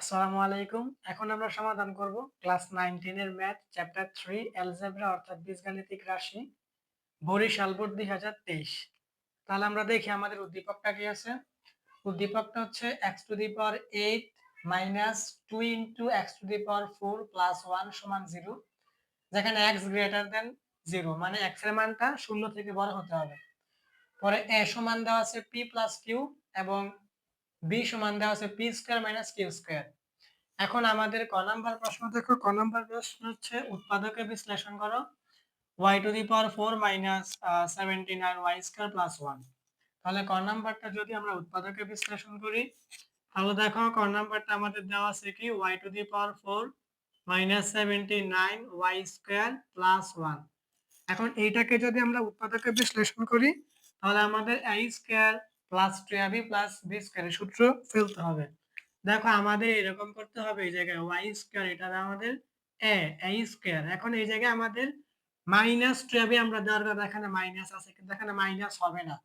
আসসালামু আলাইকুম। এখন আমরা সমাধান করব ক্লাস নাইন টেনের ম্যাথ, চ্যাপ্টার থ্রি, অ্যালজেব্রা অর্থাৎ বীজগাণিতিক রাশি, বরিশাল বোর্ড দুই হাজার তেইশ। তাহলে আমরা দেখি আমাদের উদ্দীপকটা কি আছে। উদ্দীপকটা হচ্ছে X to the power eight minus two into X to the power four plus one সমান জিরো যেখানে এক্স গ্রেটার দেন জিরো মানে এক্সের মানটা শূন্য থেকে বড় হতে হবে। পরে এ সমান দেওয়া আছে পি প্লাস কিউ এবং বি সমান দেওয়া আছে P square minus Q square. এখন আমাদের ক নাম্বার প্রশ্ন, দেখো ক নাম্বার প্রশ্ন হচ্ছে উৎপাদকে বিশ্লেষণ করো। y to the power four minus seventeen R Y square plus one. তাহলে ক নাম্বারটা যদি আমরা উৎপাদকে বিশ্লেষণ করি, তাহলে দেখো ক নাম্বারটা আমাদের দেওয়া আছে কি? y to the power four minus seventy nine Y square plus one. এখন এইটাকে যদি আমরা উৎপাদকে বিশ্লেষণ করি, তাহলে আমাদের A square plus two B plus B স্কোয়ারের সূত্র ফেলতে হবে। দেখো আমাদের এরকম করতে হবে, এই জায়গায় ওয়াই স্কোয়ার এটা আমাদের এ এ স্কোয়ার এখন এই জায়গায় আমাদের মাইনাস টু বি আমরা দেওয়ার এখানে মাইনাস আছে, কিন্তু এখানে মাইনাস হবে না।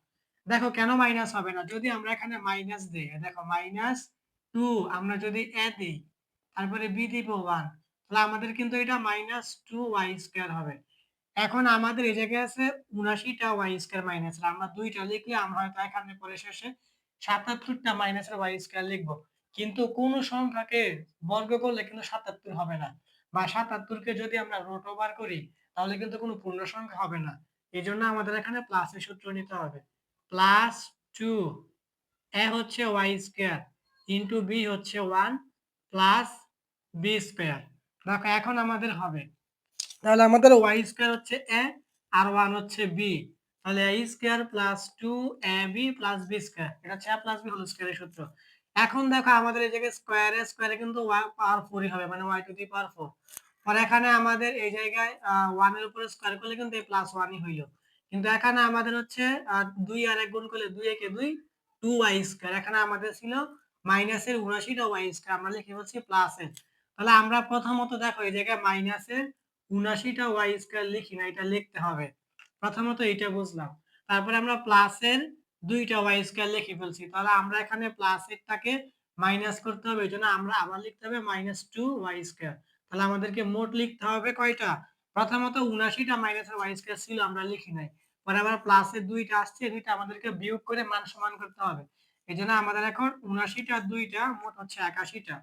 দেখো কেন মাইনাস হবে না? যদি আমরা এখানে মাইনাস দিই, দেখো মাইনাস টু আমরা যদি এ দিই, তারপরে বি দিব ওয়ান তাহলে আমাদের কিন্তু এটা মাইনাস টু ওয়াই স্কোয়ার হবে। এখন আমাদের এই জায়গায় আছে উনাশিটা ওয়াই স্কোয়ার মাইনাস আমরা দুইটা লিখলে আমরা হয়তো এখানে পরে শেষে সাতাত্তরটা মাইনাসের ওয়াই স্কোয়ার লিখব। কিন্তু কোন সংখ্যাকে বর্গ করলে কিন্তু সাতাত্তর হবে না বা সাতাত্তরকে যদি আমরা রোট ওভার করি, তাহলে কিন্তু কোনো পূর্ণ সংখ্যা হবে না। এই জন্য আমাদের এখানে প্লাসের সূত্র নিতে হবে। প্লাস টু এ হচ্ছে ওয়াই স্কোয়ার ইন্টু বি হচ্ছে ওয়ান প্লাস বি স্কোয়ার দেখো, এখন আমাদের হবে তাহলে আমাদের ওয়াই স্কোয়ার হচ্ছে এ আর ওয়ান হচ্ছে বি তাহলে A square plus two A B plus B square এটা হচ্ছে এ প্লাস বি হোল স্কোয়ারের সূত্র। এখন দেখো আমাদের এই জায়গায় স্কোয়ারে স্কোয়ারে কিন্তু ওয়াই পাওয়ার ফোরই হবে মানে Y to the power four আর এখানে আমাদের এই জায়গায় ওয়ানের উপরে স্কোয়ার করলে কিন্তু এই প্লাস ওয়ানই হইল। কিন্তু এখানে আমাদের হচ্ছে দুই আর এক গুণ করলে দুই একে দুই টু ওয়াই স্কোয়ার এখানে আমাদের ছিল মাইনাসের উনাশিটা ওয়াই স্কোয়ার আমরা লিখে বলছি প্লাসের তাহলে আমরা প্রথমত দেখো এই জায়গায় মাইনাসের উনাশিটা ওয়াই স্কোয়ার লিখি না, এটা লিখতে হবে। প্রথমত এটা বুঝলাম। তারপরে আমরা প্লাসের দুইটা ওয়াই স্কোয়ার লিখে ফেলছি। তাহলে আমরা এখানে প্লাসেরটাকে মাইনাস করতে হবে এই জন্য আমরা আবার লিখতে হবে মাইনাস টু ওয়াই স্কোয়ার তাহলে আমাদেরকে মোট লিখতে হবে কয়টা? প্রথমত উনাশিটা মাইনাসের ওয়াই স্কোয়ার ছিল, আমরা লিখি নাই। পরে আবার প্লাসের দুইটা আসছে দুইটা আমাদেরকে বিয়োগ করে মান সমান করতে হবে। এই জন্য আমাদের এখন উনাশিটা দুইটা, মোট হচ্ছে একাশিটা।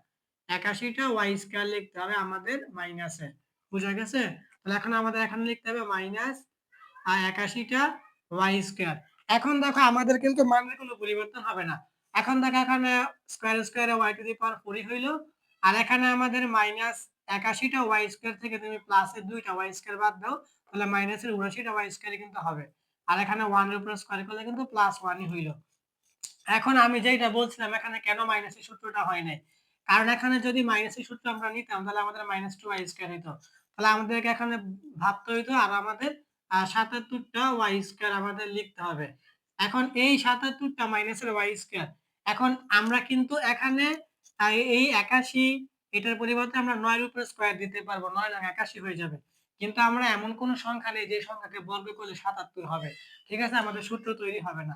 একাশিটা ওয়াই স্কোয়ার লিখতে হবে আমাদের মাইনাসে বুঝা গেছে? তাহলে এখন আমাদের এখানে লিখতে হবে মাইনাস আর একাশিটা ওয়াই স্কোয়ার এখন দেখো আমাদের কিন্তু মানের কোনো পরিবর্তন হবে না। এখন দেখো এখানে স্কোয়ার স্কোয়ারে ওয়াই টু দি পাওয়ার ফোরই হইল। আর এখানে আমাদের মাইনাস একাশিটা ওয়াই স্কোয়ার থেকে তুমি প্লাসের দুইটা ওয়াই স্কোয়ার বাদ দাও, তাহলে মাইনাসের উনাশিটা ওয়াই স্কোয়ার কিন্তু হবে। আর এখানে ওয়ানের উপর স্কোয়ার করলে কিন্তু প্লাস ওয়ানই হইল। এখন আমি যেটা বলছিলাম, এখানে কেন মাইনাসের সূত্রটা হয় নাই? কারণ এখানে যদি মাইনাসের সূত্র আমরা নিতাম, তাহলে আমাদের মাইনাস টু ওয়াই স্কোয়ার হইতো। তাহলে আমাদেরকে এখানে ভাবতে হইতো আর আমাদের সাতাত্তরটা ওয়াই স্কোয়ার আমাদের লিখতে হবে। এখন এই সাতাত্তরটা মাইনাসের ওয়াই স্কোয়ার এখন আমরা কিন্তু এখানে এই একাশি, এটার পরিবর্তে আমরা নয়ের উপরে স্কোয়ার দিতে পারব, নয় নয় একাশি হয়ে যাবে। কিন্তু আমরা এমন কোন সংখ্যা নেই যে সংখ্যাকে বর্গ করলে সাতাত্তর হবে। ঠিক আছে? আমাদের সূত্র তৈরি হবে না।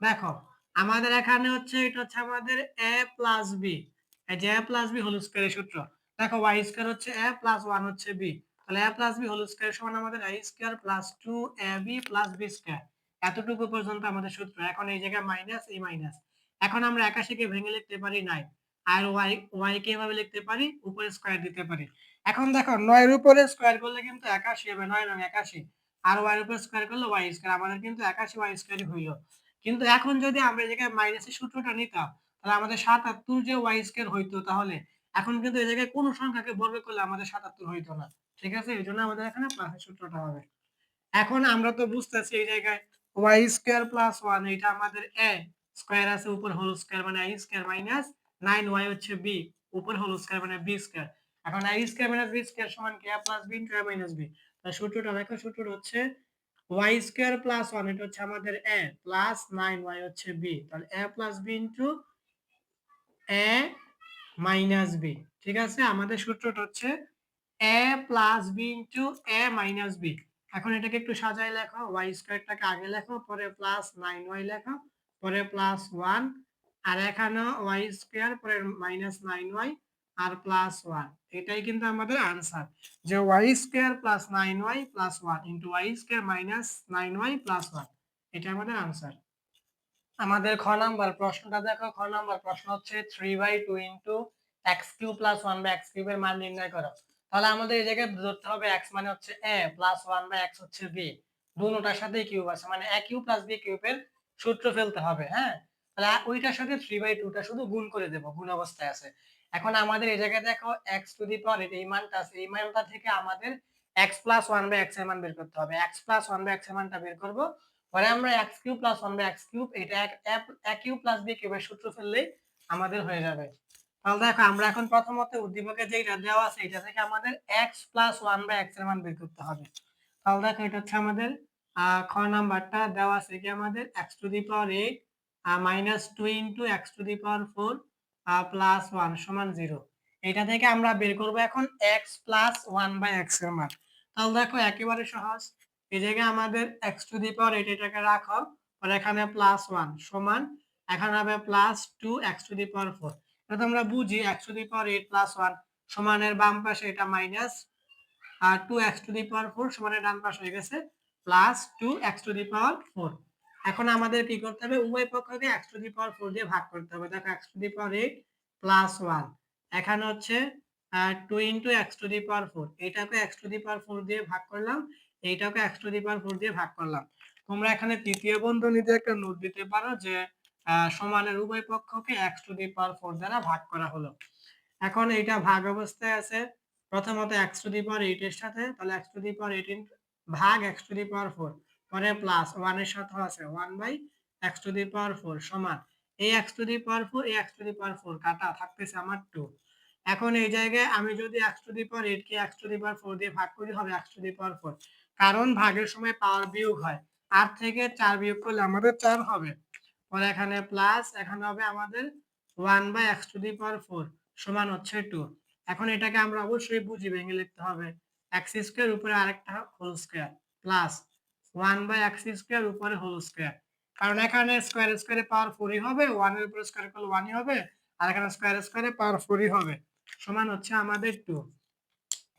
দেখো, আমাদের এখানে হচ্ছে, এটা হচ্ছে আমাদের এ প্লাস বি যে এ প্লাস বি হোল স্কোয়ারের সূত্র। দেখো ওয়াই স্কোয়ার হচ্ছে এ প্লাস ওয়ান হচ্ছে বি তাহলে A plus B whole square সমান আমাদের A square plus two A B plus B square এতটুকু পর্যন্ত আমাদের সূত্র। এখন এই জায়গায় মাইনাস এই মাইনাস এখন আমরা একাশিকে ভেঙে লিখতে পারি নাই আর ওয়াই ওয়াই কে এভাবে লিখতে পারি, উপরে স্কোয়ার দিতে পারি। এখন দেখো, নয়ের উপরে স্কোয়ার করলে কিন্তু একাশি হবে, নয় নয় একাশি আর ওয়াই উপরে স্কোয়ার করলে ওয়াই স্কোয়ার আমাদের কিন্তু একাশি ওয়াই স্কোয়ারই হইল। কিন্তু এখন যদি আমরা এই জায়গায় মাইনাসের সূত্রটা নিতাম, তাহলে আমাদের সাতাত্তর যে ওয়াই স্কোয়ার হইতো তাহলে, এখন কিন্তু এই জায়গায় কোনো সংখ্যাকে বর্গ করলে আমাদের সাতাত্তর হইতো না। ঠিক আছে? এই জন্য আমাদের এখানে প্লাসের সূত্রটা হবে। এখন আমরা তো বুঝতেছি এই জায়গায় ওয়াই স্কোয়ার প্লাস ওয়ান এটা আমাদের এ স্কোয়ার আছে, উপর হোল স্কোয়ার মানে A square minus nine Y হচ্ছে বি উপর হোল স্কোয়ার মানে বি স্কোয়ার এখন A square minus B square সমান কে? Plus B into minus B তার সূত্রটা দেখো, সূত্রটা হচ্ছে ওয়াই স্কোয়ার প্লাস ওয়ান এটা হচ্ছে আমাদের এ প্লাস নাইন ওয়াই হচ্ছে বি তাহলে A plus B into A minus B ঠিক আছে? আমাদের সূত্রটা হচ্ছে A plus B into A minus B এখন এটাকে একটু সাজাই লেখো ওয়াই স্কোয়ারটাকে আগে লেখো পরে প্লাস নাইন ওয়াই লেখো পরে প্লাস ওয়ান আর এখানে ওয়াই স্কোয়ার পরে মাইনাস নাইন ওয়াই আর প্লাস ওয়ান এটাই কিন্তু আমাদের আনসার যে Y square plus nine Y plus one into Y square minus nine Y plus one এটা আমাদের আনসার আমাদের খ নাম্বার প্রশ্নটা দেখো। খ নাম্বার প্রশ্ন হচ্ছে three by two into X cube plus one by X কিউবের মান নির্ণয় করো। তাহলে আমাদের এই জায়গায় ধরতে হবে এক্স মানে হচ্ছে A plus one by X হচ্ছে বি দুটার সাথে কিউব আছে মানে এ কিউব প্লাস বি কিউবের সূত্র ফেলতে হবে হ্যাঁ? তাহলে ওইটার সাথে থ্রি বাই টুটা শুধু গুণ করে দেবো, গুণ অবস্থায় আছে। এখন আমাদের এই জায়গায় দেখো এক্স টু দি পাওয়ার এই মানটা আছে, এই মানটা থেকে আমাদের এক্স প্লাস ওয়ান বাই এক্সের মান বের করতে হবে। এক্স প্লাস ওয়ান বাই এক্সের মানটা বের করব, পরে আমরা X cube plus one by X cube এটা এক কিউব প্লাস বি কিউবের সূত্র ফেললেই আমাদের হয়ে যাবে। তাহলে দেখো, আমরা এখন প্রথমত উদ্দীপকে যেটা দেওয়া আছে, এটা থেকে আমাদের এক্স প্লাস ওয়ান বাই এক্সের মান বের করতে হবে। তাহলে দেখো, এটা হচ্ছে আমাদের খ নাম্বারটা দেওয়া আছে কি আমাদের? X to the power eight minus two into X to the power four plus one সমান জিরো এটা থেকে আমরা বের করব এখন এক্স প্লাস ওয়ান বাই এক্সের মান। তাহলে দেখো, একেবারে সহজ। এই জায়গায় আমাদের X to the power eight এটাকে রাখো আর এখানে প্লাস ওয়ান সমান, এখানে হবে plus two X to the power four এটা আমরা বুঝি X to the power eight plus one সমানের বাম পাশে এটা minus R two X to the power four সমানের ডান পাশ হয়ে গেছে plus two X to the power four এখন আমাদের কি করতে হবে? উভয় পক্ষকে X to the power four দিয়ে ভাগ করতে হবে। দেখো X to the power eight plus one এখানে হচ্ছে two into X to the power four এটাকে X to the power four দিয়ে ভাগ করলাম। এইটাকে X to the power four দিয়ে ভাগ করলাম। তোমরা এখানে তৃতীয় বন্ধনীতে একটা নোট দিতে পারো যে সমানের উভয় পক্ষকে X to the power four দ্বারা ভাগ করা হলো এখন এইটা ভাগ অবস্থায় আছে প্রথমত X to the power eight এর সাথে তাহলে X to the power eight ভাগ X to the power four পরে প্লাস ওয়ানের সাথে আছে one by X to the power four সমান এই X to the power four এই X to the power four কাটা থাকতেছে আমার টু এখন এই জায়গায় আমি যদি X to the power eight K X to the power four দিয়ে ভাগ করি হবে X to the power four কারণ ভাগের সময় পাওয়ার বিয়োগ হয় আট থেকে চার বিয়োগ করলে আমাদের চার হবে পরে এখানে প্লাস এখানে হবে আমাদের one by X to the power four সমান হচ্ছে টু এখন এটাকে আমরা অবশ্যই বুঝি, ভেঙে লিখতে হবে। এক্স স্কোয়ার উপরে আরেকটা whole square plus one by X square উপরে হোল স্কোয়ার কারণ এখানে স্কোয়ার স্কোয়ারে পাওয়ার ফোরই হবে ওয়ানের উপরে স্কোয়ার করলে ওয়ানই হবে, আর এখানে স্কোয়ার স্কোয়ারে পাওয়ার ফোরই হবে। সমান হচ্ছে আমাদের টু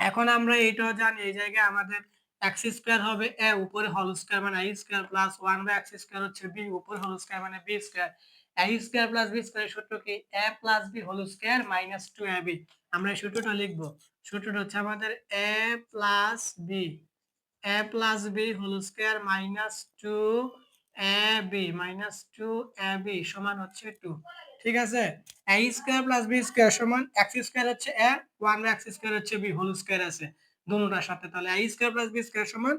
এখন আমরা এইটাও জানি, এই জায়গায় আমাদের এক্স স্কোয়ার হবে এ উপরে হোল স্কোয়ার মানে I square plus one by X square হচ্ছে বি উপরে হোল স্কোয়ার মানে B square A square plus B square সূত্র কি? A plus B whole square minus two A B আমরা এই সূত্রটা লিখব। সূত্রটা হচ্ছে আমাদের A plus B A plus B whole square minus two A B minus two A B সমান হচ্ছে টু ঠিক আছে? A square plus B square সমান এক্স স্কোয়ার হচ্ছে এ ওয়ান এক্স স্কোয়ার হচ্ছে বি হোল স্কোয়ার আছে। দুটোটার সাথে, তাহলে A square plus B square সমান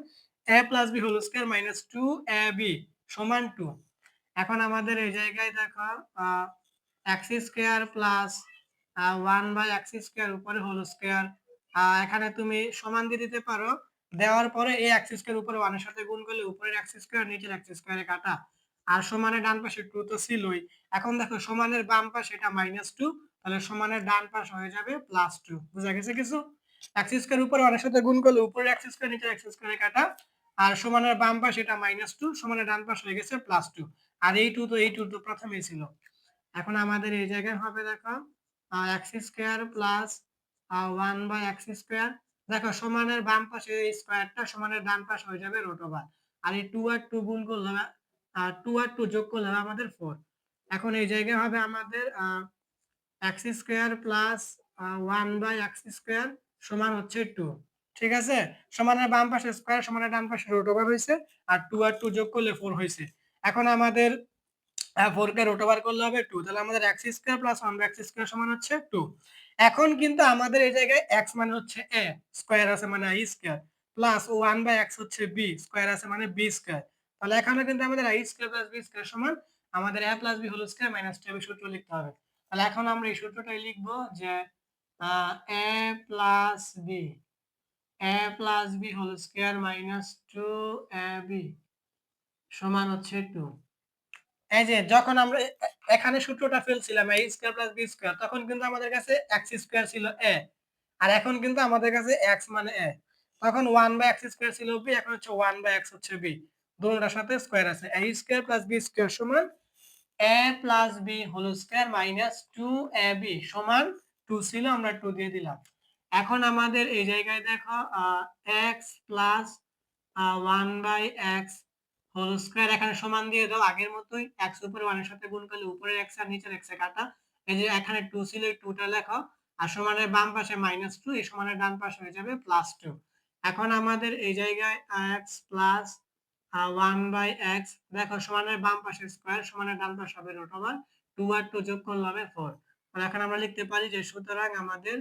A plus B whole square minus two A B সমান টু এখন আমাদের এই জায়গায় দেখো X square plus one by X square উপরে হোল স্কোয়ার এখানে তুমি সমান দিয়ে দিতে পারো। দেওয়ার পরে এই এক্স স্কোয়ার উপরে ওয়ানের সাথে গুণ করলে উপরের এক্স স্কোয়ার নিচের এক্স স্কোয়ারে কাটা। আর সমানের ডান পাশে টু তো ছিলই। এখন দেখো সমানের বাম পাশে এটা মাইনাস টু তাহলে সমানের ডান পাশ হয়ে যাবে প্লাস টু বুঝা গেছে কিছু? এক্স স্কোয়ার উপরে ওয়ানের সাথে গুণ করলে উপরের এক্স স্কোয়ার নিচের এক্স স্কোয়ারে কাটা। আর সমানের বাম পাশ এটা মাইনাস টু সমানের ডান পাশ হয়ে গেছে প্লাস টু আর এই টু তো, এই টু তো প্রথমেই ছিল। এখন আমাদের এই জায়গায় হবে দেখো X square plus one by X square দেখো, সমানের বাম পাশে এই স্কোয়ারটা সমানের ডান পাশ হয়ে যাবে রোট ওভার আর এই টু আর টু গুণ করলে আর টু আর টু যোগ করলে হবে আমাদের ফোর এখন এই জায়গায় হবে আমাদের X square plus one by X square সমান হচ্ছে টু ঠিক আছে? সমানের বাম পাশে স্কোয়ার সমানের ডান পাশে রোট ওভার হয়েছে, আর টু আর টু যোগ করলে ফোর হয়েছে। এখন আমাদের ফোর কে রোট ওভার করলে হবে টু তাহলে আমাদের X square plus one X square সমান হচ্ছে টু এখন কিন্তু আমাদের এই জায়গায় এক্স মানে হচ্ছে এ স্কোয়ার আছে মানে I square plus one by X হচ্ছে বি স্কোয়ার আছে মানে বি স্কোয়ার তাহলে এখানে কিন্তু আমাদের I square plus B square সমান, আমাদের A plus B whole square minus two সূত্র লিখতে হবে। তাহলে এখন আমরা এই সূত্রটাই লিখব যে A plus B. A plus B whole square minus two A B সমান হচ্ছে টু। এই যে যখন আমরা এখানে সূত্রটা ফেলছিলাম, A square plus B square, তখন কিন্তু আমাদের কাছে এক্স স্কোয়ার ছিল এ। আর এখন কিন্তু আমাদের কাছে এক্স মানে এ। তখন ওয়ান বাই এক্স স্কোয়ার ছিল বি, এখন হচ্ছে ওয়ান বাই এক্স হচ্ছে বি। দুটোটার সাথে স্কোয়ার আছে। A square plus B square সমান A plus B whole square minus two A B সমান টু ছিল, আমরা টু দিয়ে দিলাম। এখন আমাদের এই জায়গায় দেখো X plus one by X whole square এখানে সমান দিয়ে দাও, আগের মতোই এক্স উপরে ওয়ানের সাথে গুণ করলে উপরে এক্স আর নিচের এক্স কাটা। এই যে এখানে টু ছিল, এই টুটা লেখো, আর সমানের বাম পাশে মাইনাস টু এই সমানের ডান পাশে হয়ে যাবে প্লাস টু এখন আমাদের এই জায়গায় X plus one by X দেখো সমানের বাম পাশে স্কোয়ার সমানের ডান পাশে হবে রুট ওভার টু আর টু যোগ করলে হবে ফোর এখন আমরা লিখতে পারি যে সুতরাং আমাদের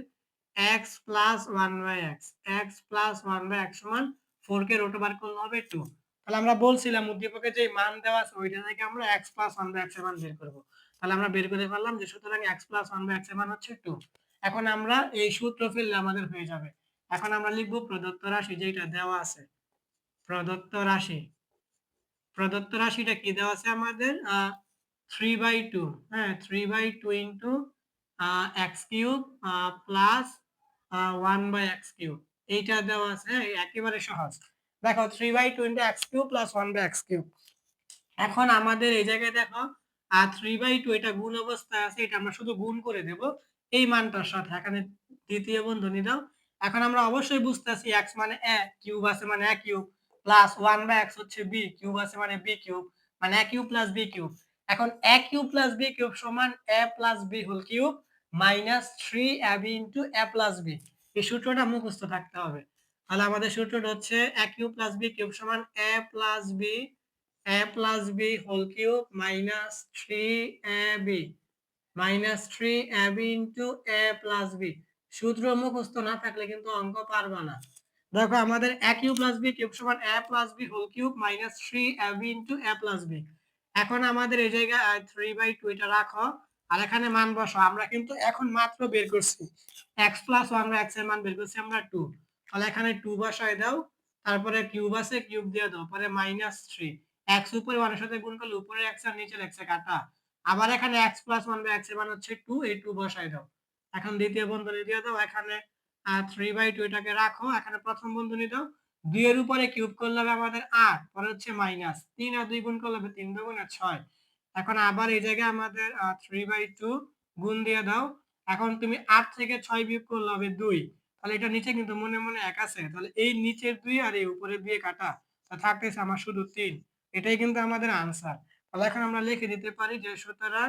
X plus one by X X plus one by X সমান ফোর কে রুট বার করলে হবে টু তাহলে আমরা বলছিলাম উদ্দীপকে যে মান দেওয়া আছে, ওইটা থেকে আমরা এক্স প্লাস ওয়ান বাই এক্সের মান বের করব। তাহলে আমরা বের করে ফেললাম যে সুতরাং এক্স প্লাস ওয়ান বাই এক্সের মান হচ্ছে টু এখন আমরা এই সূত্র ফেললে আমাদের হয়ে যাবে। এখন আমরা লিখব প্রদত্ত রাশি যেটা দেওয়া আছে। প্রদত্ত রাশি। প্রদত্ত রাশিটা কি দেওয়া আছে আমাদের? থ্রি বাই টু হ্যাঁ three by two into X cube plus one by X cube এইটা দেওয়া আছে একেবারে সহজ। দেখো three by two into X cube plus one by X cube এখন আমাদের এই জায়গায় দেখো থ্রি বাই টু এটা গুণ অবস্থায় আছে, এটা আমরা শুধু গুণ করে দেব। এই মানটার সাথে, এখানে দ্বিতীয় বন্ধনী দাও। এখন আমরা অবশ্যই বুঝতেছি এক্স মানে এ কিউব আছে মানে A cube plus one by X হচ্ছে বি কিউব আছে মানে বি কিউব মানে A cube plus B cube এখন A cube plus B cube সমান A plus B whole cube minus three A B into A plus B. এই সূত্রটা মুখস্থ থাকতে হবে। তাহলে আমাদের সূত্রটা হচ্ছে A cube plus B cube সমান A plus B, A plus B whole cube minus three A B minus three A B into A plus B. সূত্র মুখস্থ না থাকলে কিন্তু অঙ্ক পারবা না। দেখো আমাদের A cube plus B cube সমান A plus B whole cube minus three A B into A plus B. এখন আমাদের এই জায়গায় থ্রি বাই টু এটা রাখো। আর এখানে মান বসো, আমরা কিন্তু এখন মাত্র বের করছি। এক্স প্লাস ওয়ান বাই এক্সের মান বের করছি আমরা টু তাহলে এখানে টু বসায় দাও, তারপরে কিউব আছে কিউব দিয়ে দাও, পরে মাইনাস থ্রি এক্স উপরে ওয়ানের সাথে গুণ করলে উপরে এক্স আর নিচের এক্স কাটা। আবার এখানে এক্স প্লাস ওয়ান বাই এক্সের মান হচ্ছে টু এই টু বসায় দাও। এখন দ্বিতীয় বন্ধনী দিয়ে দাও, এখানে থ্রি বাই টু এটাকে রাখো, এখানে প্রথম বন্ধনী দাও। দুইয়ের উপরে কিউব করলে হবে আমাদের আট, পরে হচ্ছে মাইনাস তিন আর দুই গুণ করলে হবে তিন দুগুণে ছয়। এখন আবার এই জায়গায় আমাদের থ্রি বাই টু গুণ দিয়ে দাও। এখন তুমি আট থেকে ছয় বিয়োগ করলে হবে দুই। তাহলে এটা নিচে কিন্তু মনে মনে এক আছে। তাহলে এই নিচের দুই আর এই উপরে দিয়ে কাটা। থাকতেছে আমার শুধু তিন। এটাই কিন্তু আমাদের আনসার তাহলে এখন আমরা লিখে দিতে পারি যে সুতরাং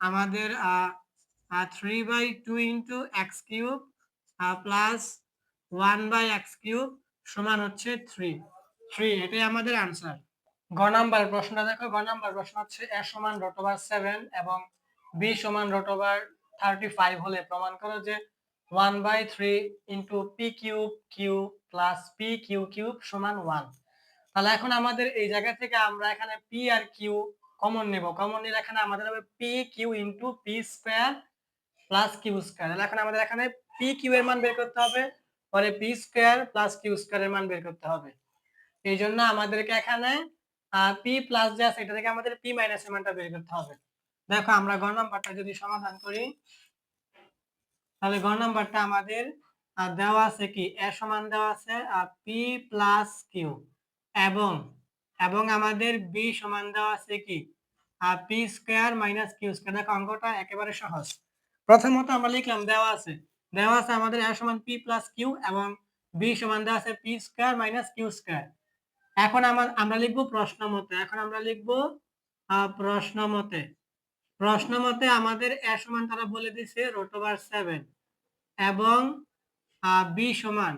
আমাদের three by two into X cube plus one by X cube সমান হচ্ছে থ্রি থ্রি এটাই আমাদের আনসার গ নাম্বার প্রশ্নটা দেখো গ নাম্বার প্রশ্ন হচ্ছে এ সমান রোট ওভার সেভেন এবং বি সমান রোট ওভার থার্টি ফাইভ হলে প্রমাণ করো যে one by three into P cube Q plus P Q cube সমান ওয়ান তাহলে এখন আমাদের এই জায়গা থেকে আমরা এখানে পি আর কিউ কমন নেব। কমন নিলে এখানে আমাদের হবে P Q into P square plus Q square তাহলে এখন আমাদের এখানে পি কিউ এর মান বের করতে হবে, পরে P square plus Q square এর মান বের করতে হবে। এই জন্য আমাদেরকে এখানে পি প্লাস যে আছে থেকে আমাদের পি মাইনাস এর মানটা বের করতে হবে। দেখো, আমরা গ নাম্বারটা যদি সমাধান করি, তাহলে গ নাম্বারটা আমাদের দেওয়া আছে কি? এ সমান দেওয়া আছে পি প্লাস কিউ এবং এবং আমাদের বি সমান দেওয়া আছে কি? P square minus Q square দেখো, অঙ্কটা একেবারে সহজ। প্রথমত আমরা লিখলাম দেওয়া আছে। দেওয়া আছে আমাদের এ সমান পি প্লাস কিউ এবং বি সমান দেওয়া আছে P square minus Q square এখন আমার, আমরা লিখব প্রশ্ন মতে, এখন আমরা লিখব প্রশ্ন মতে। প্রশ্ন মতে আমাদের এ সমান তারা বলে দিছে রোট ওভার সেভেন এবং বি সমান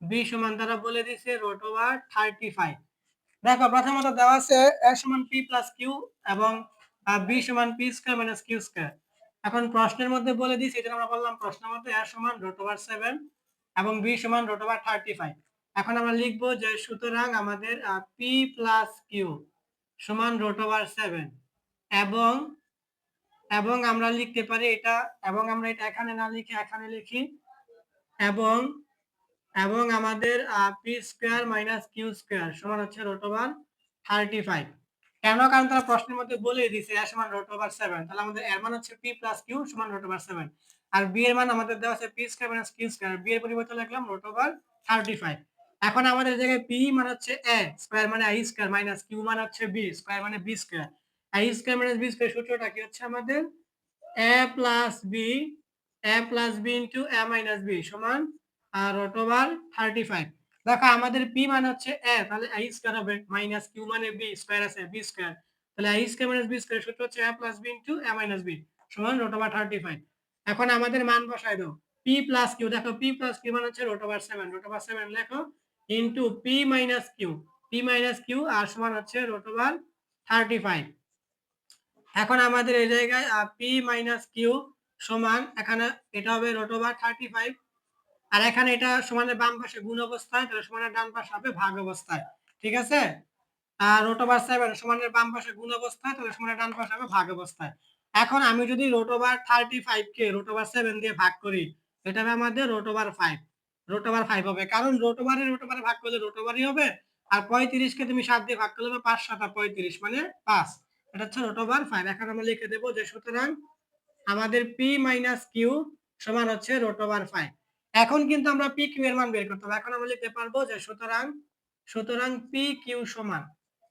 বি সমান তারা বলে দিছে রোট ওভার থার্টি ফাইভ। দেখো, প্রথমত দেওয়া আছে এ সমান পি প্লাস কিউ এবং বি সমান P square minus Q square. এখন প্রশ্নের মধ্যে বলে দিয়েছি এটা আমরা বললাম প্রশ্নের মধ্যে এ সমান রোট ওভার সেভেন এবং বি সমান রোট ওভার থার্টি ফাইভ। এখন আমরা লিখব যে সুতরাং আমাদের পি প্লাস কিউ সমান রোট ওভার সেভেন এবং এবং আমরা লিখতে পারি এটা, এবং আমরা এটা এখানে না লিখে এখানে লিখি, এবং এবং আমাদের P square minus Q square সমান হচ্ছে রোট ওভার থার্টি ফাইভ কেন? কারণ তারা প্রশ্নের মধ্যে বলে দিছে এ সমান রোট ওভার সেভেন তাহলে আমাদের এর মান হচ্ছে পি প্লাস কিউ সমান রোট ওভার সেভেন আর বি এর মান আমাদের দেওয়া আছে P square minus Q square B এর পরিবর্তে লিখলাম রোট ওভার থার্টি ফাইভ এখন আমাদের জায়গায় পি মানে হচ্ছে এ স্কোয়ার মানে আই স্কোয়ার মাইনাস কিউ মানে হচ্ছে বি স্কোয়ার মানে B square I square minus B square সূত্রটা কি হচ্ছে আমাদের? A plus B A plus B into A minus B সমান রোট ওভার থার্টি ফাইভ দেখো আমাদের পি মানে হচ্ছে এ তাহলে আই স্কোয়ার হবে মাইনাস কিউ মানে বি স্কোয়ার আছে বি স্কোয়ার তাহলে I square minus B square সূত্র হচ্ছে A plus B into A minus B সমান রোট ওভার থার্টি ফাইভ এখন আমাদের মান বসাই দাও। পি প্লাস কিউ দেখো পি প্লাস কিউ মানে হচ্ছে root over seven root over seven লেখো। Into P minus Q P minus Q আর সমান হচ্ছে রোট ওভার থার্টি ফাইভ এখন আমাদের এই জায়গায় পি মাইনাস কিউ সমান, এখানে এটা হবে রোট ওভার থার্টি ফাইভ আর এখানে এটা সমানের বাম পাশে গুণ অবস্থায়, তাহলে ডান পাশে হবে ভাগ অবস্থায়, ঠিক আছে? আর রোট ওভার সেভেন সমানের বাম পাশে গুণ অবস্থায়, তাহলে ডান পাশে হবে ভাগ অবস্থায়। এখন আমি যদি রোট ওভার থার্টি ফাইভ কে রোট ওভার সেভেন দিয়ে ভাগ করি, এটা হবে আমাদের root over five root five হবে। কারণ রোট ওভারে ভাগ করলে রোট হবে, আর পঁয়ত্রিশকে তুমি সাত দিয়ে ভাগ করলে পাঁচ সাতা পঁয়ত্রিশ মানে পাঁচ। এটা হচ্ছে রোট ফাইভ এখন আমরা লিখে দেবো যে সুতরাং আমাদের পি মাইনাস কিউ সমান হচ্ছে রোট ফাইভ এখন কিন্তু আমরা পি কিউ এর মান বের করতে হবে। এখন আমরা লিখতে পারব যে সুতরাং সুতরাং পি কিউ সমান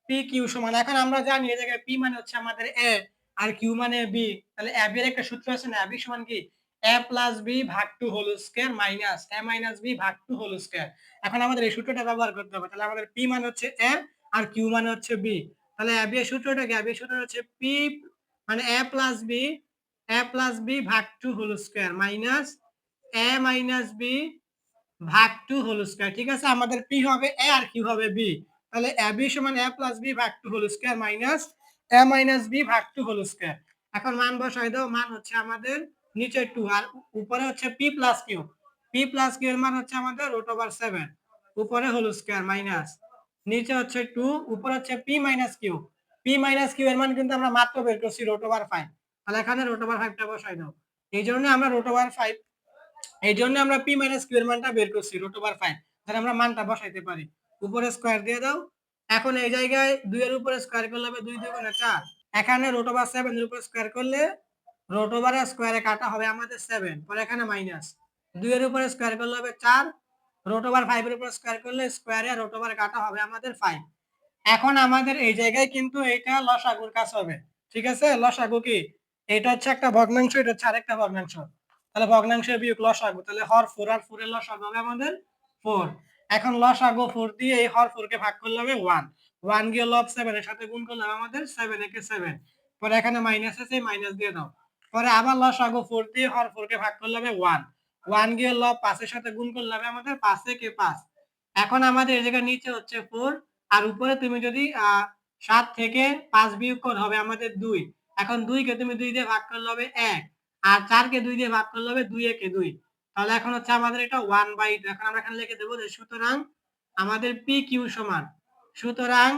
পি কিউ সমান। এখন আমরা জানি এই জায়গায় পি মানে হচ্ছে আমাদের এ আর কিউ মানে বি তাহলে এর একটা সূত্র আছে না? বি সমান কি? এ প্লাস বি ভাগ টু হোল মাইনাস এ ভাগ টু হোল এখন আমাদের এই সূত্রটা ব্যবহার করতে হবে। তাহলে আমাদের মানে হচ্ছে আর মানে হচ্ছে তাহলে সূত্রটা কি সূত্রটা হচ্ছে মানে ভাগ whole minus A minus B ভাগ টু হোল ঠিক আছে? আমাদের পি হবে এ আর কিউ হবে বি তাহলে এ বি সমান এ প্লাস বি ভাগ two whole square minus A minus B ভাগ টু হোল স্কয়ার এখন মান বসাই দাও। মান হচ্ছে আমাদের নিচে টু আর উপরে হচ্ছে P plus Q P plus Q এর মান হচ্ছে আমাদের রুট ওভার সেভেন উপরে হোল স্কয়ার মাইনাস নিচে হচ্ছে টু উপরে হচ্ছে P minus Q P minus Q এর মান কিন্তু আমরা মাত্র বের করছি রুট ওভার ফাইভ তাহলে এখানে রুট ওভার ফাইভটা বসাই দাও এই জন্য আমরা রুট ওভার ফাইভ এই জন্য আমরা পি মাইনাস কিউ এর মানটা বের করছি রুট ওভার ফাইভ তাহলে আমরা মানটা বসাইতে পারি। উপরে স্কোয়ার দিয়ে দাও। এখন এই জায়গায় দুই এর উপরে স্কোয়ার করলে হবে দুই দুই গুণে চার। এখানে রুট ওভার সেভেন এর উপরে স্কোয়ার করলে রুট ওভার স্কোয়ারে কাটা হবে আমাদের সেভেন পরে এখানে মাইনাস দুই এর উপরে স্কোয়ার করলে হবে চার রুট ওভার ফাইভ এর উপরে স্কোয়ার করলে স্কোয়ারে রুট ওভার কাটা হবে আমাদের ফাইভ এখন আমাদের এই জায়গায় কিন্তু এটা লসাগুর কাজ হবে, ঠিক আছে? লসাগু কি? এটা হচ্ছে একটা ভগ্নাংশ, এটা হচ্ছে আরেকটা ভগ্নাংশ। তাহলে ভগ্নাংশের বিয়োগ লসাগু, তাহলে হর ফোর আর ফোরের লসাগু হবে আমাদের ফোর এখন লসাগু ফোর দিয়ে এই হর ফোর কে ভাগ করলে হবে ওয়ান ওয়ান গিয়ে লব সেভেন এর সাথে গুণ করলে আমাদের সেভেন একে সেভেন পরে এখানে মাইনাস আছে মাইনাস দিয়ে দাও। পরে আবার লসাগু ফোর দিয়ে হর ফোর কে ভাগ করলে হবে ওয়ান ওয়ান গিয়ে লব পাঁচের সাথে গুণ করলে হবে আমাদের পাঁচ কে পাঁচ। এখন আমাদের এই জায়গায় নিচে হচ্ছে ফোর আর উপরে তুমি যদি সাত থেকে পাঁচ বিয়োগ কর হবে আমাদের দুই। এখন দুইকে তুমি দুই দিয়ে ভাগ করলে হবে এক, আর চারকে দুই দিয়ে ভাগ করলে হবে দুই, একে দুই। তাহলে এখন হচ্ছে আমাদের এটা ওয়ান বাই টু এখন আমরা এখানে লিখে দেবো যে সুতরাং আমাদের পি কিউ সমান। সুতরাং,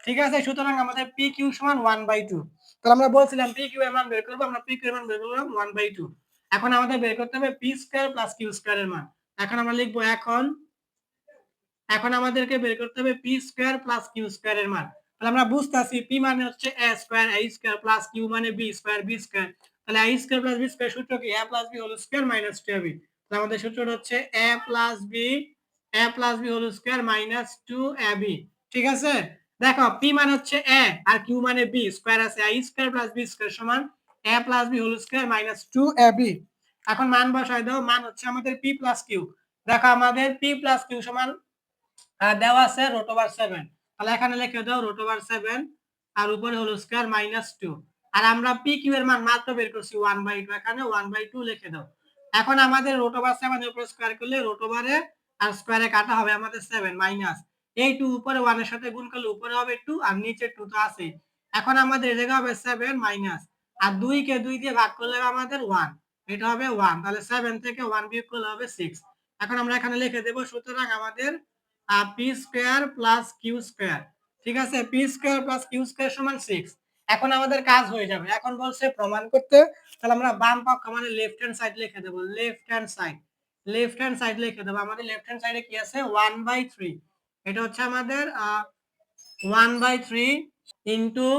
ঠিক আছে? সুতরাং আমাদের পি কিউ সমান ওয়ান বাই টু তাহলে আমরা বলছিলাম পি কিউ এর মান বের করব, আমরা পি কিউ এর মান বের করলাম ওয়ান বাই টু এখন আমাদের বের করতে হবে P square plus Q square এর মান। এখন আমরা লিখব এখন এখন আমাদেরকে বের করতে হবে P square plus Q square এর মান। তাহলে আমরা বুঝতেছি পি মানে হচ্ছে A square A square plus Q মানে বি স্কোয়ার বি স্কোয়ার তাহলে I square plus B square সূত্র কি? A plus B whole square minus two B তাহলে আমাদের সূত্রটা হচ্ছে A plus B A plus B whole square minus two A B ঠিক আছে? দেখো পি মানে হচ্ছে এ আর কিউ মানে বি স্কোয়ার আছে I square plus B square সমান A plus B whole square minus two A B এখন মান বসাই দাও, মান হচ্ছে আমাদের পি প্লাস কিউ দেখো, আমাদের পি প্লাস কিউ সমান দেওয়া আছে রোট ওভার সেভেন তাহলে এখানে লিখে দাও রোট ওভার সেভেন আর উপরে হলো স্কোয়ার মাইনাস টু আর আমরা পি কিউ এর মান মাত্র বের করছি ওয়ান বাই টু এখানে ওয়ান বাই টু লিখে দাও। এখন আমাদের রোট ওভার সেভেন এর উপর স্কোয়ার করলে রোট ওভারে আর স্কোয়ারে কাটা হবে আমাদের সেভেন মাইনাস এই টু উপরে ওয়ানের সাথে গুণ করলে উপরে হবে টু আর নিচে টু তো আছে এখন আমাদের এই জায়গায় হবে সেভেন মাইনাস আর দুই কে দুই দিয়ে ভাগ করলে আমাদের ওয়ান এটা হবে ওয়ান তাহলে সেভেন থেকে ওয়ান বিয়োগ করলে হবে সিক্স এখন আমরা এখানে লিখে দেবো, সুতরাং আমাদের P square plus Q square ঠিক আছে? P square plus Q square সমান সিক্স এখন আমাদের কাজ হয়ে যাবে। এখন বলছে প্রমাণ করতে। তাহলে আমরা বাম পক্ষ মানে লেফট হ্যান্ড সাইড লিখে দেবো। Left hand side left hand side লিখে দেবো। আমাদের লেফট হ্যান্ড সাইডে কি আছে? ওয়ান বাই থ্রি এটা হচ্ছে আমাদের one by three into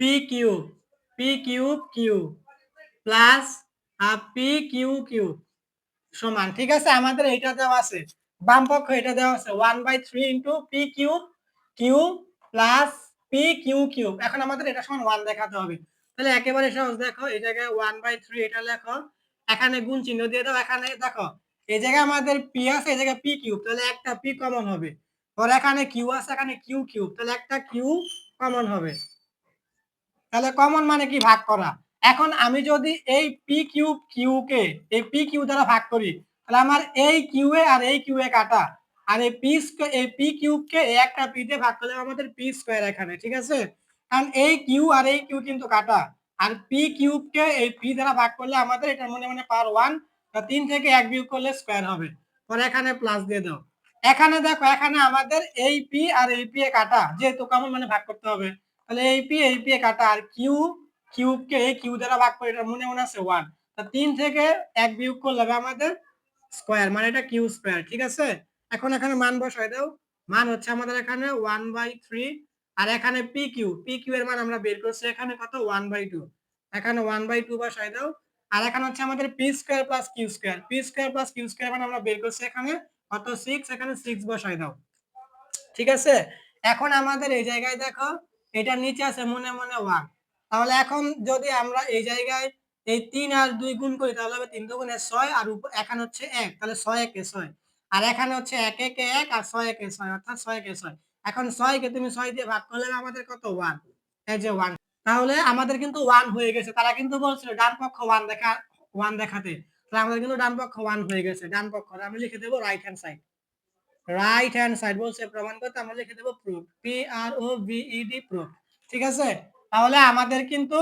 P Q P cube Q plus P Q Q সমান, ঠিক আছে? আমাদের এটা দেওয়া আছে, বাম পক্ষ এটা দেওয়া আছে one by three into P Q Q plus P Q Q এখন আমাদের এটা সমান ওয়ান দেখাতে হবে। তাহলে একেবারে সহজ, দেখো জায়গায় ওয়ান বাই থ্রি এটা লেখো, এখানে গুণ চিহ্ন দিয়ে দাও, এখানে দেখো এই জায়গায় আমাদের পি আছে, এই জায়গায় পি কিউব তাহলে একটা পি কমন হবে। পরে এখানে কিউ আছে, এখানে কিউ কিউব তাহলে একটা কিউ কমন হবে। তাহলে কমন মানে কি? ভাগ করা। এখন আমি যদি এই পি কিউব কিউ কে, এই পি কিউ দ্বারা ভাগ করি, তাহলে আমার এই কিউ এ আর এই কিউ এ কাটা। আর এই পি এই পি কিউব কে একটা পি দিয়ে ভাগ করলে আমাদের পি স্কোয়ার এখানে, ঠিক আছে? কারণ এই কিউ আর এই কিউ কিন্তু কাটা। আর পি কিউব কে এই পি দ্বারা ভাগ করলে আমাদের এটা মনে মনে পাওয়ার ওয়ান তিন থেকে এক বিয়োগ করলে স্কোয়ার হবে। পরে এখানে প্লাস দিয়ে দাও। এখানে দেখো, এখানে আমাদের এই পি আর এই পি এ কাটা। যেহেতু কমন মানে ভাগ করতে হবে। তাহলে এই পি এই পি এ কাটা। আর কিউ কিউব কে এই কিউ দ্বারা ভাগ করে, এটা মনে মনে আছে ওয়ান তা তিন থেকে এক বিয়োগ করলে হবে আমাদের স্কোয়ার মানে এটা কিউ স্কোয়ার ঠিক আছে? এখন এখানে মান বসাই দাও। মান হচ্ছে আমাদের এখানে ওয়ান বাই থ্রি আর এখানে পি কিউ পি কিউ এর মান আমরা বের করছি এখানে কত? ওয়ান বাই টু এখানে ওয়ান বাই টু বসাই দাও। আর এখানে হচ্ছে আমাদের P square plus Q square P square plus Q square মানে আমরা বের করছি এখানে কত? সিক্স এখানে সিক্স বসাই দাও। ঠিক আছে? এখন আমাদের এই জায়গায় দেখো, এটা নিচে আছে মনে মনে ওয়ান তাহলে এখন যদি আমরা এই জায়গায় এই তিন আর দুই গুণ করি, তাহলে হবে তিন দুগুণে ছয় আর উপর, এখানে হচ্ছে এক। তাহলে ছয় একে ছয়। আর এখানে হচ্ছে এক একে এক আর ছয় একে ছয়, অর্থাৎ ছয় একে ছয়। এখন ছয়কে তুমি ছয় দিয়ে ভাগ করলে আমাদের কত? ওয়ান এই যে ওয়ান তাহলে আমাদের কিন্তু ওয়ান হয়ে গেছে। তারা কিন্তু বলছিল, ডান পক্ষ ওয়ান দেখা ওয়ান দেখাতে। তাহলে আমাদের কিন্তু ডান পক্ষ ওয়ান হয়ে গেছে। ডান পক্ষ আমি লিখে দেবো right hand side right hand side বলছে প্রমাণ করতে, আমরা লিখে দেবো proof P R O V E D proof ঠিক আছে? তাহলে আমাদের কিন্তু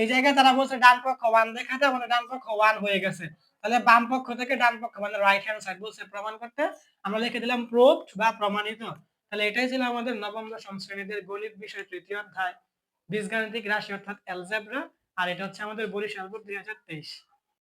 এই জায়গায় তারা বলছে ডান পক্ষ ওয়ান দেখাতে, আমাদের ডান পক্ষ ওয়ান হয়ে গেছে। তাহলে বাম পক্ষ থেকে ডান পক্ষ মানে রাইট হ্যান্ড সাইড বলছে প্রমাণ করতে। আমরা লিখে দিলাম প্রুফ বা প্রমাণিত। তাহলে এটাই ছিল আমাদের নবম দশম শ্রেণীদের গণিত বিষয় তৃতীয় অধ্যায়। বীজগাণিতিক রাশি অর্থাৎ অ্যালজেব্রা আর এটা হচ্ছে আমাদের বরিশাল বোর্ড দুই হাজার তেইশ।